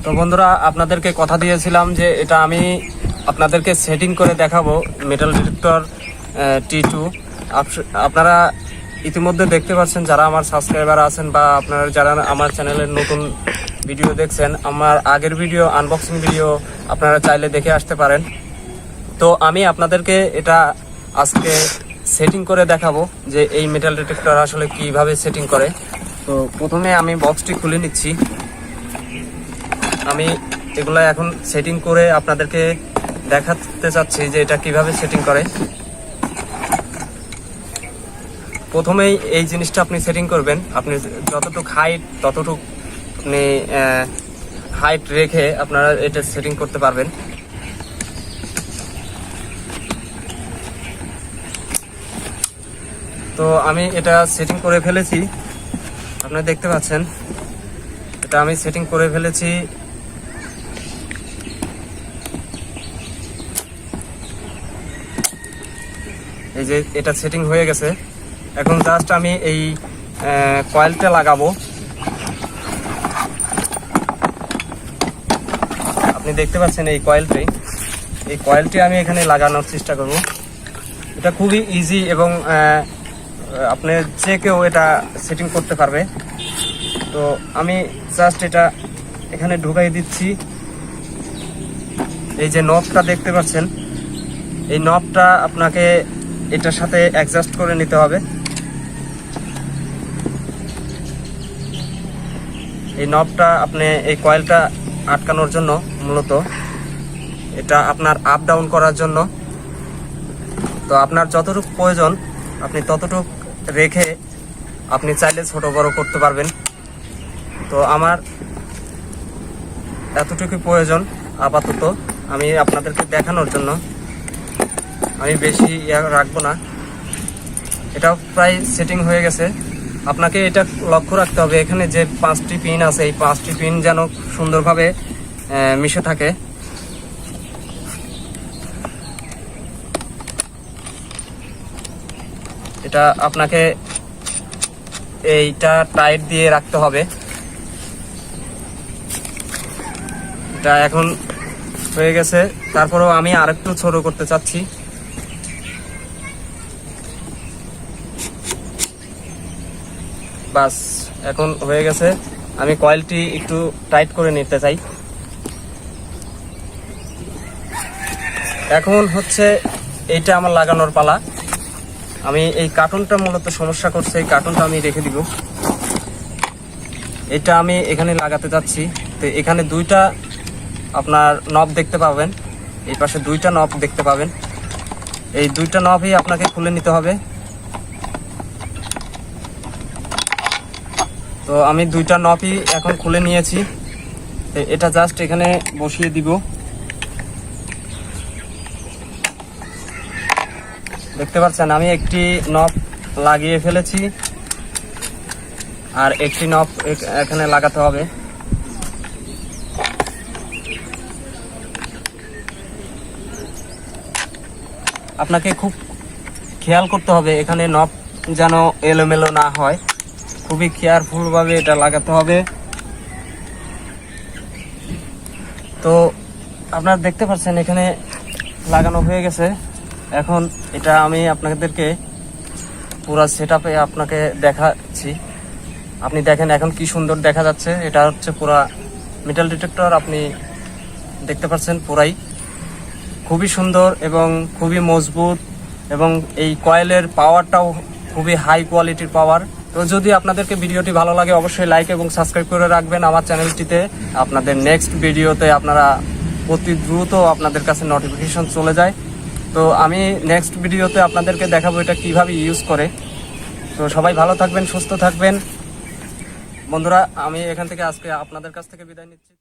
তো বন্ধুরা, আপনাদেরকে কথা দিয়েছিলাম যে এটা আমি আপনাদেরকে সেটিং করে দেখাবো মেটাল ডিটেক্টর টি টু আপনারা ইতিমধ্যে দেখতে পাচ্ছেন যারা আমার সাবস্ক্রাইবার আছেন বা আপনারা যারা আমার চ্যানেলের নতুন ভিডিও দেখছেন, আমার আগের ভিডিও আনবক্সিং ভিডিও আপনারা চাইলে দেখে আসতে পারেন। তো আমি আপনাদেরকে এটা আজকে সেটিং করে দেখাবো যে এই মেটাল ডিটেক্টর আসলে কীভাবে সেটিং করে। তো প্রথমে আমি বক্সটি খুলে নিচ্ছি। আমি এগুলা এখন সেটিং করে আপনাদেরকে দেখাতে চাচ্ছি যে এটা কীভাবে সেটিং করে। প্রথমেই এই জিনিসটা আপনি সেটিং করবেন। আপনি যতটুক হাইট ততটুক আপনি হাইট রেখে আপনারা এটা সেটিং করতে পারবেন। তো আমি এটা সেটিং করে ফেলেছি। আপনারা দেখতে পাচ্ছেন। এটা আমি সেটিং করে ফেলেছি। এই যে এটা সেটিং হয়ে গেছে। এখন জাস্ট আমি এই কয়েলটা লাগাবো। আপনি দেখতে পাচ্ছেন এই কয়েলটি এই কয়েলটি আমি এখানে লাগানোর চেষ্টা করব। এটা খুবই ইজি এবং আপনি যে কেউ এটা সেটিং করতে পারবে। তো আমি জাস্ট এটা এখানে ঢুকাই দিচ্ছি। এই যে নবটা দেখতে পাচ্ছেন। এই নবটা আপনাকে এটার সাথে অ্যাডজাস্ট করে নিতে হবে। এই নবটা আপনি এই কয়েলটা আটকানোর জন্য মূলত এটা আপনার আপ ডাউন করার জন্য। তো আপনার যতটুকু প্রয়োজন, আপনি ততটুকু রেখে আপনি চাইলে ছোট বড় করতে পারবেন। তো আমার এতটুকু প্রয়োজন, আপাতত আমি আপনাদেরকে দেখানোর জন্য। আমি বেশি ইয়া রাখব না। এটা প্রায় সেটিং হয়ে গেছে। আপনাকে এটা লক্ষ্য রাখতে হবে, এখানে যে পাঁচটি পিন আছে, এই পাঁচটি পিন যেন সুন্দরভাবে মিশে থাকে। এটা আপনাকে এইটা টাইট দিয়ে রাখতে হবে। এটা এখন হয়ে গেছে। তারপরেও আমি আরেকটু ছোট করতে চাচ্ছি। বাস এখন হয়ে গেছে। আমি কয়েলটি একটু টাইট করে নিতে চাই। এখন হচ্ছে এইটা আমার লাগানোর পালা। আমি এই কার্টুনটা মূলত সমস্যা করছে, এই কার্টুনটা আমি রেখে দিব। এটা আমি এখানে লাগাতে যাচ্ছি। তো এখানে দুইটা আপনার নব দেখতে পাবেন। এই পাশে দুইটা নব দেখতে পাবেন। এই দুইটা নবই আপনাকে খুলে নিতে হবে। তো আমি দুইটা নবই এখন খুলে নিয়েছি। এটা জাস্ট এখানে বসিয়ে দিব। দেখতে পাচ্ছেন, আমি একটি নব লাগিয়ে ফেলেছি। আর একটি নব এখানে লাগাতে হবে। আপনাকে খুব খেয়াল করতে হবে, এখানে নব যেন এলোমেলো না হয়। খুবই কেয়ারফুল ভাবে এটা লাগাতে হবে। তো আপনারা দেখতে পাচ্ছেন এখানে লাগানো হয়ে গেছে। এখন এটা আমি আপনাদেরকে পুরো সেট আপনাকে দেখাচ্ছি। আপনি দেখেন এখন কি সুন্দর দেখা যাচ্ছে। এটা হচ্ছে পুরা মেটাল ডিটেক্টর আপনি দেখতে পাচ্ছেন পুরাই। খুবই সুন্দর এবং খুবই মজবুত এবং এই কয়েলের পাওয়ারটাও খুবই হাই কোয়ালিটির পাওয়ার তো যদি আপনাদেরকে ভিডিওটি ভালো লাগে, অবশ্যই লাইক এবং সাবস্ক্রাইব করে রাখবেন আমার চ্যানেলটিতে। আপনাদের নেক্সট ভিডিওতে আপনারা অতি দ্রুত আপনাদের কাছে নোটিফিকেশন চলে যায়। তো আমি নেক্সট ভিডিওতে আপনাদেরকে দেখাবো এটা কীভাবে ইউজ করে। তো সবাই ভালো থাকবেন, সুস্থ থাকবেন। বন্ধুরা, আমি এখান থেকে আজকে আপনাদের কাছ থেকে বিদায় নিচ্ছি।